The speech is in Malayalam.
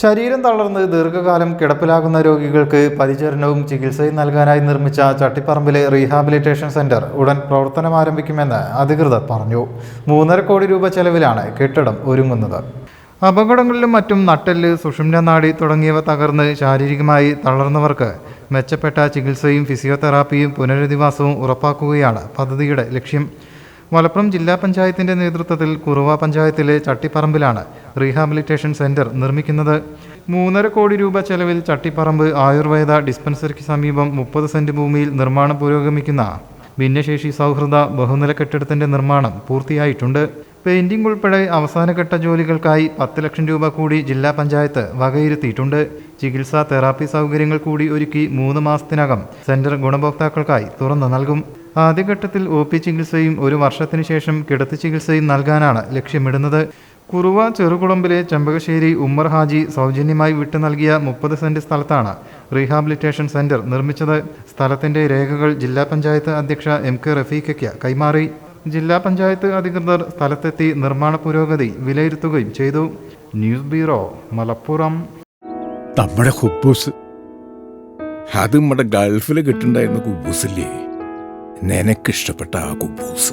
ശരീരം തളർന്ന് ദീർഘകാലം കിടപ്പിലാകുന്ന രോഗികൾക്ക് പരിചരണവും ചികിത്സയും നൽകാനായി നിർമ്മിച്ച ചട്ടിപ്പറമ്പിലെ റീഹാബിലിറ്റേഷൻ സെന്റർ ഉടൻ പ്രവർത്തനം ആരംഭിക്കുമെന്ന് അധികൃതർ പറഞ്ഞു. മൂന്നര കോടി രൂപ ചെലവിലാണ് കെട്ടിടം ഒരുങ്ങുന്നത്. അപകടങ്ങളിലും മറ്റും നട്ടെല്ല് സുഷുമ്ന നാടി തുടങ്ങിയവ തകർന്ന് ശാരീരികമായി തളർന്നവർക്ക് മെച്ചപ്പെട്ട ചികിത്സയും ഫിസിയോതെറാപ്പിയും പുനരധിവാസവും ഉറപ്പാക്കുകയാണ് പദ്ധതിയുടെ ലക്ഷ്യം. മലപ്പുറം ജില്ലാ പഞ്ചായത്തിന്റെ നേതൃത്വത്തിൽ കുറുവ പഞ്ചായത്തിലെ ചട്ടിപ്പറമ്പിലാണ് റീഹാബിലിറ്റേഷൻ സെന്റർ നിർമ്മിക്കുന്നത് മൂന്നര കോടി രൂപ ചെലവിൽ ചട്ടിപ്പറമ്പ് ആയുർവേദ ഡിസ്പെൻസറിക്ക് സമീപം മുപ്പത് സെന്റ് ഭൂമിയിൽ നിർമ്മാണം പുരോഗമിക്കുന്ന ഭിന്നശേഷി സൗഹൃദ ബഹുനില കെട്ടിടത്തിന്റെ നിർമ്മാണം പൂർത്തിയായിട്ടുണ്ട്. പെയിന്റിംഗ് ഉൾപ്പെടെ അവസാനഘട്ട ജോലികൾക്കായി പത്ത് ലക്ഷം രൂപ കൂടി ജില്ലാ പഞ്ചായത്ത് വകയിരുത്തിയിട്ടുണ്ട്. ചികിത്സാ തെറാപ്പി സൗകര്യങ്ങൾ കൂടി ഒരുക്കി മൂന്ന് മാസത്തിനകം സെന്റർ ഗുണഭോക്താക്കൾക്കായി തുറന്നു നൽകും. ആദ്യഘട്ടത്തിൽ ഒ പി ചികിത്സയും ഒരു വർഷത്തിനു ശേഷം കിടത്തി ചികിത്സയും നൽകാനാണ് ലക്ഷ്യമിടുന്നത്. കുറുവ ചെറുകുളമ്പിലെ ചെമ്പകശ്ശേരി ഉമ്മർ ഹാജി സൗജന്യമായി വിട്ടു നൽകിയ മുപ്പത് സെന്റ് സ്ഥലത്താണ് റീഹാബിലിറ്റേഷൻ സെന്റർ നിർമ്മിച്ചത്. സ്ഥലത്തിന്റെ രേഖകൾ ജില്ലാ പഞ്ചായത്ത് അധ്യക്ഷ എം കെ റഫീഖയ്ക്ക് കൈമാറി. ജില്ലാ പഞ്ചായത്ത് അധികൃതർ സ്ഥലത്തെത്തി നിർമ്മാണ പുരോഗതി വിലയിരുത്തുകയും ചെയ്തു. News bureau Malappuram. നമ്മുടെ ഹുബൂസ്. അത് നമ്മുടെ ഗൾഫിൽ കിട്ടുണ്ടായിരുന്ന കുബൂസില്ലേ? നിനക്കിഷ്ടപ്പെട്ട ആ കുബൂസ്.